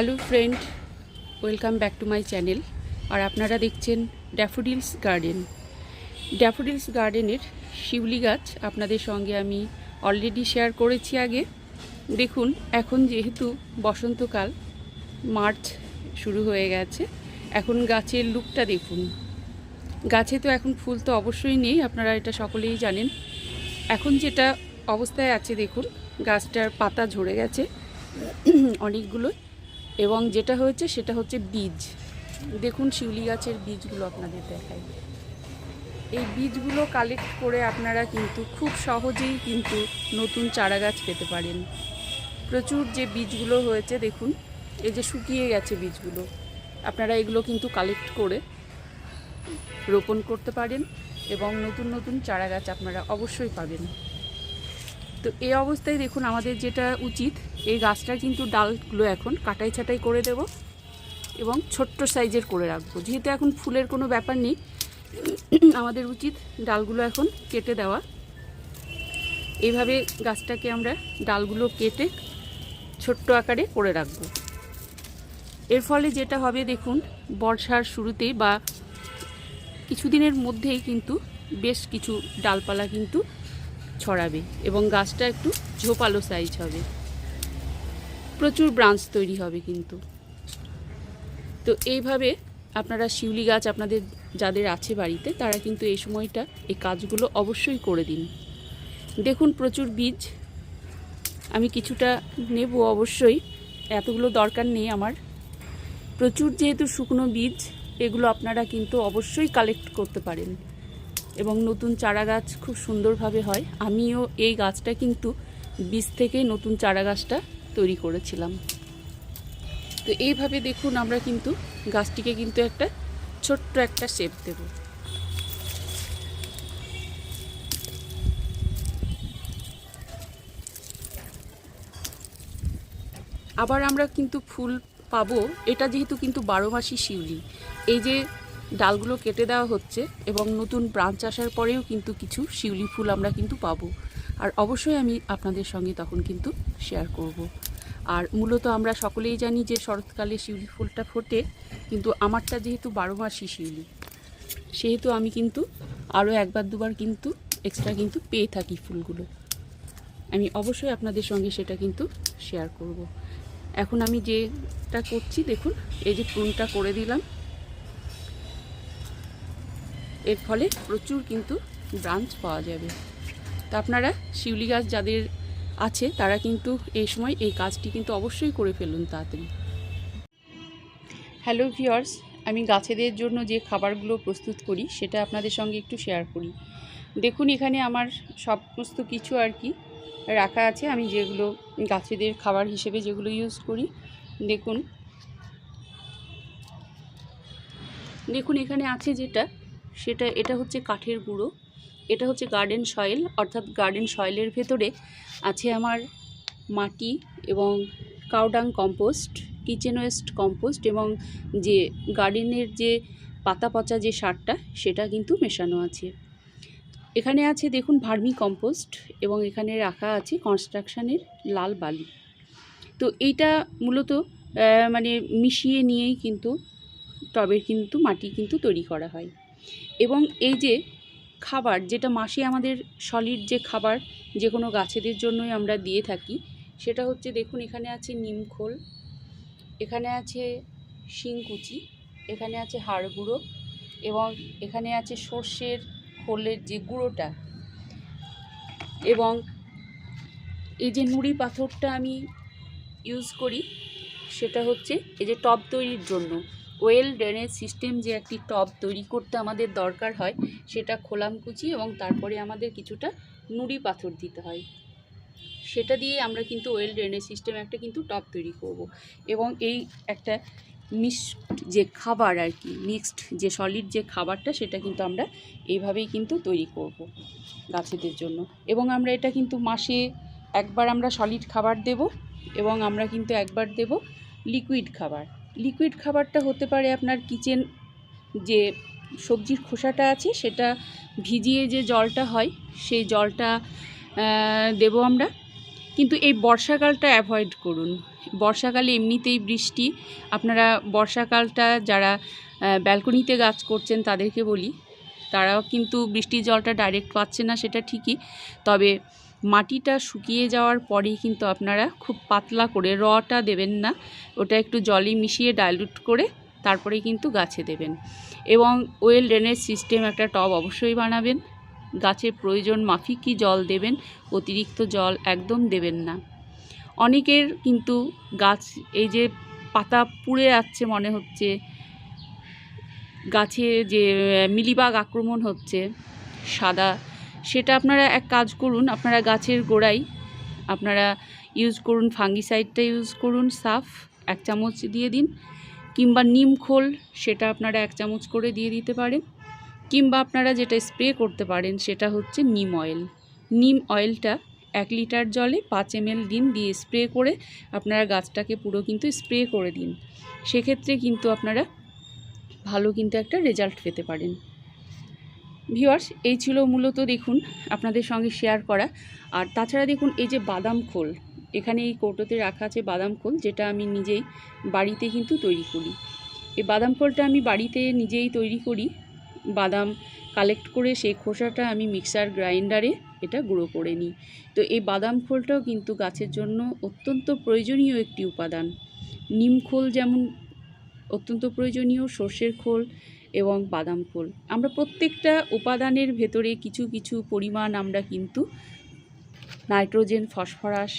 Hello friend, welcome back to my channel. আর আপনারা দেখছেন daffodils garden. Daffodils গার্ডেনের শিউলি গাছ আপনাদের সঙ্গে আমি অলরেডি শেয়ার করেছি আগে। দেখুন, এখন যেহেতু বসন্তকাল, মার্চ শুরু হয়ে গেছে। এখন গাছের লুকটা দেখুন। গাছে তো এখন ফুল তো অবশ্যই নেই, আপনারা এটা সকলেই জানেন। এখন যেটা অবস্থায় আছে দেখুন, গাছটার পাতা ঝরে গেছে। অনেকগুলো এবং যেটা হয়েছে সেটা হচ্ছে বীজ। দেখুন শিউলি গাছের বীজগুলো আপনাদের দেখাই। এই বীজগুলো কালেক্ট করে আপনারা কিন্তু খুব সহজেই কিন্তু নতুন চারা গাছ পেতে পারেন। প্রচুর যে বীজগুলো হয়েছে, দেখুন, এই যে শুকিয়ে গেছে বীজগুলো, আপনারা এগুলো কিন্তু কালেক্ট করে রোপণ করতে পারেন এবং নতুন নতুন চারা গাছ আপনারা অবশ্যই পাবেন। তো এই অবস্থায় দেখুন আমাদের যেটা উচিত, এই গাছটার কিন্তু ডালগুলো এখন কাটাই ছাটাই করে দেব এবং ছোট্ট সাইজের করে রাখব। যেহেতু এখন ফুলের কোনো ব্যাপার নেই, আমাদের উচিত ডালগুলো এখন কেটে দেওয়া। এইভাবে গাছটাকে আমরা ডালগুলো কেটে ছোট্ট আকারে করে রাখব। এর ফলে যেটা হবে দেখুন, বর্ষার শুরুতে বা কিছুদিনের মধ্যেই কিন্তু বেশ কিছু ডালপালা কিন্তু ছড়াবে এবং গাছটা একটু ঝোপালো সাইজ হবে। প্রচুর ব্রাঞ্চ তৈরি হবে কিন্তু। তো এইভাবে আপনারা শিউলি গাছ আপনাদের যাদের আছে বাড়িতে, তারা কিন্তু এই সময়টা এই কাজগুলো অবশ্যই করে দিন। দেখুন প্রচুর বীজ। আমি কিছুটা নেব অবশ্যই। এতগুলো দরকার নেই আমার। প্রচুর যেহেতু শুকনো বীজ, এগুলো আপনারা কিন্তু অবশ্যই কালেক্ট করতে পারেন। এবং নতুন চারা গাছ খুব সুন্দরভাবে হয়। আমিও এই গাছটা কিন্তু বীজ থেকেই নতুন চারা গাছটা তৈরি করেছিলাম। তো এইভাবে দেখুন আমরা কিন্তু গাছটিকে কিন্তু একটা ছোট্ট একটা শেপ দেব। আবার আমরা কিন্তু ফুল পাবো। এটা যেহেতু কিন্তু বারো মাসি শিউলি। এই যে ডালগুলো কেটে দেওয়া হচ্ছে এবং নতুন ব্রাঞ্চ আসার পরেও কিন্তু কিছু শিউলি ফুল আমরা কিন্তু পাবো আর অবশ্যই আমি আপনাদের সঙ্গে তখন কিন্তু শেয়ার করব। আর মূলত আমরা সকলেই জানি যে শরৎকালে শিউলি ফুলটা ফোটে, কিন্তু আমারটা যেহেতু বারো মাসি শিউলি, সেহেতু আমি কিন্তু আরও একবার দুবার কিন্তু এক্সট্রা কিন্তু পেয়ে থাকি ফুলগুলো আমি অবশ্যই আপনাদের সঙ্গে সেটা কিন্তু শেয়ার করব। এখন আমি যেটা করছি, দেখুন, এই যে প্রুনটা করে দিলাম এর ফলে প্রচুর কিন্তু ব্রাঞ্চ পাওয়া যাবে। তো আপনারা শিউলি গাছ যাদের আছে, তারা কিন্তু এই সময় এই কাজটি কিন্তু অবশ্যই করে ফেলুন তাড়াতাড়ি। হ্যালো ভিওয়ার্স আমি গাছেদের জন্য যে খাবারগুলো প্রস্তুত করি, সেটা আপনাদের সঙ্গে একটু শেয়ার করি। দেখুন, এখানে আমার সমস্ত কিছু আর কি রাখা আছে। আমি যেগুলো গাছেদের খাবার হিসেবে যেগুলো ইউজ করি, দেখুন। দেখুন, এখানে আছে যেটা সেটা, এটা হচ্ছে কাঠের গুঁড়ো। এটা হচ্ছে গার্ডেন সয়েল অর্থাৎ গার্ডেন সয়েলের ভেতরে আছে আমার মাটি এবং cow dung compost kitchen waste compost এবং যে গার্ডেনের যে পাতা পচা যে সারটা, সেটা কিন্তু মেশানো আছে। এখানে আছে দেখুন ভার্মি কম্পোস্ট এবং এখানে রাখা আছে কনস্ট্রাকশানের লাল বালি। তো এইটা মূলত মানে মিশিয়ে নিয়েই কিন্তু টবের কিন্তু মাটি কিন্তু তৈরি করা হয়। এবং এই যে খাবার, যেটা মাসে আমাদের সলিড যে খাবার যে কোনো গাছেদের জন্যই আমরা দিয়ে থাকি, সেটা হচ্ছে দেখুন এখানে আছে নিমখোল এখানে আছে শিংকুচি এখানে আছে হাড় গুঁড়ো এবং এখানে আছে সর্ষের খোলের যে গুঁড়োটা এবং এই যে নুড়ি পাথরটা আমি ইউজ করি, সেটা হচ্ছে এই যে টব তৈরির জন্য। ওয়েল ড্রেনেজ সিস্টেম যে একটি টব তৈরি করতে আমাদের দরকার হয়, সেটা খোলামকুচি এবং তারপরে আমাদের কিছুটা নুড়ি পাথর দিতে হয়। সেটা দিয়ে আমরা কিন্তু ওয়েল ড্রেনেজ সিস্টেম একটা কিন্তু টব তৈরি করব এবং এই একটা মিক্সড যে খাবার আর কি, মিক্সড যে সলিড যে খাবারটা, সেটা কিন্তু আমরা এইভাবেই কিন্তু তৈরি করব গাছেদের জন্য। এবং আমরা এটা কিন্তু মাসে একবার আমরা সলিড খাবার দেব এবং আমরা কিন্তু একবার দেব লিকুইড খাবার। লিকুইড খাবারটা হতে পারে আপনার কিচেন যে সবজির খোসাটা আছে, সেটা ভিজিয়ে যে জলটা হয়, সেই জলটা দেবো আমরা। কিন্তু এই বর্ষাকালটা অ্যাভয়েড করুন। বর্ষাকালে এমনিতেই বৃষ্টি। আপনারা বর্ষাকালটা যারা ব্যালকনিতে গাছ করছেন তাদেরকে বলি, তারাও কিন্তু বৃষ্টির জলটা ডাইরেক্ট পাচ্ছে না, সেটা ঠিকই। তবে মাটিটা শুকিয়ে যাওয়ার পরেই কিন্তু আপনারা খুব পাতলা করে রটা দেবেন না। ওটা একটু জলে মিশিয়ে ডাইলুট করে তারপরে কিন্তু গাছে দেবেন। এবং ওয়েল ড্রেনেজ সিস্টেম একটা টব অবশ্যই বানাবেন। গাছের প্রয়োজন মাফিকই জল দেবেন, অতিরিক্ত জল একদম দেবেন না। অনেকের কিন্তু গাছ, এই যে পাতা পুড়ে যাচ্ছে মনে হচ্ছে, গাছে যে মিলিবাগ আক্রমণ হচ্ছে, সাদা সেটা আপনারা এক কাজ করুন, আপনারা গাছের গোড়ায় আপনারা ইউজ করুন ফাঙ্গিসাইডটা ইউজ করুন, সাফ এক চামচ দিয়ে দিন, কিংবা নিম খোল সেটা আপনারা এক চামচ করে দিয়ে দিতে পারেন, কিংবা আপনারা যেটা স্প্রে করতে পারেন সেটা হচ্ছে নিম অয়েল নিম অয়েলটা এক লিটার জলে পাঁচ এমএল দিন দিয়ে স্প্রে করে আপনারা গাছটাকে পুরো কিন্তু স্প্রে করে দিন। সেক্ষেত্রে কিন্তু আপনারা ভালো কিন্তু একটা রেজাল্ট পেতে পারেন। ভিউয়ার্স এই ছিল মূলত দেখুন আপনাদের সঙ্গে শেয়ার করা। আর তাছাড়া দেখুন এই যে বাদাম খোল, এখানে এই কৌটোতে রাখা আছে বাদাম খোল, যেটা আমি নিজেই বাড়িতে কিন্তু তৈরি করি। এই বাদাম খোলটা আমি বাড়িতে নিজেই তৈরি করি। বাদাম কালেক্ট করে সেই খোসাটা আমি মিক্সার গ্রাইন্ডারে এটা গুঁড়ো করে নিই। তো এই বাদাম খোলটাও কিন্তু গাছের জন্য অত্যন্ত প্রয়োজনীয় একটি উপাদান। নিম খোল যেমন অত্যন্ত প্রয়োজনীয়, সর্ষের খোল এবং বাদাম খোল আমরা প্রত্যেকটা উপাদানের ভেতরে কিছু কিছু পরিমাণ আমরা কিন্তু নাইট্রোজেন, ফসফরাস,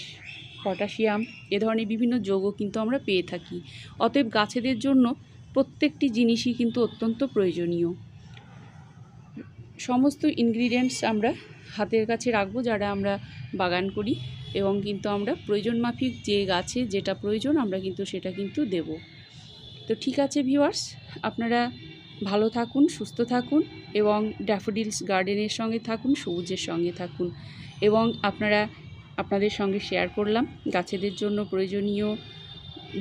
পটাশিয়াম এ ধরনের বিভিন্ন যৌগ কিন্তু আমরা পেয়ে থাকি। অতএব গাছেদের জন্য প্রত্যেকটি জিনিসই কিন্তু অত্যন্ত প্রয়োজনীয়। সমস্ত ইনগ্রিডিয়েন্টস আমরা হাতের কাছে রাখব, যারা আমরা বাগান করি এবং কিন্তু আমরা প্রয়োজন মাফিক যে গাছে যেটা প্রয়োজন আমরা কিন্তু সেটা কিন্তু দেব। তো ঠিক আছে ভিউয়ার্স আপনারা ভালো থাকুন, সুস্থ থাকুন এবং ড্যাফোডিলস গার্ডেনের সঙ্গে থাকুন, সবুজের সঙ্গে থাকুন এবং আপনারা আপনাদের সঙ্গে শেয়ার করলাম। গাছেদের জন্য প্রয়োজনীয়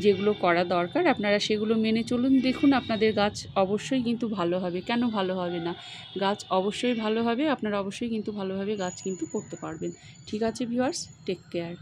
যেগুলো করা দরকার, আপনারা সেগুলো মেনে চলুন। দেখুন আপনাদের গাছ অবশ্যই কিন্তু ভালো হবে। কেন ভালো হবে না? গাছ অবশ্যই ভালো হবে, আপনারা অবশ্যই কিন্তু ভালোভাবে গাছ কিন্তু করতে পারবেন। ঠিক আছে ভিউয়ার্স টেক কেয়ার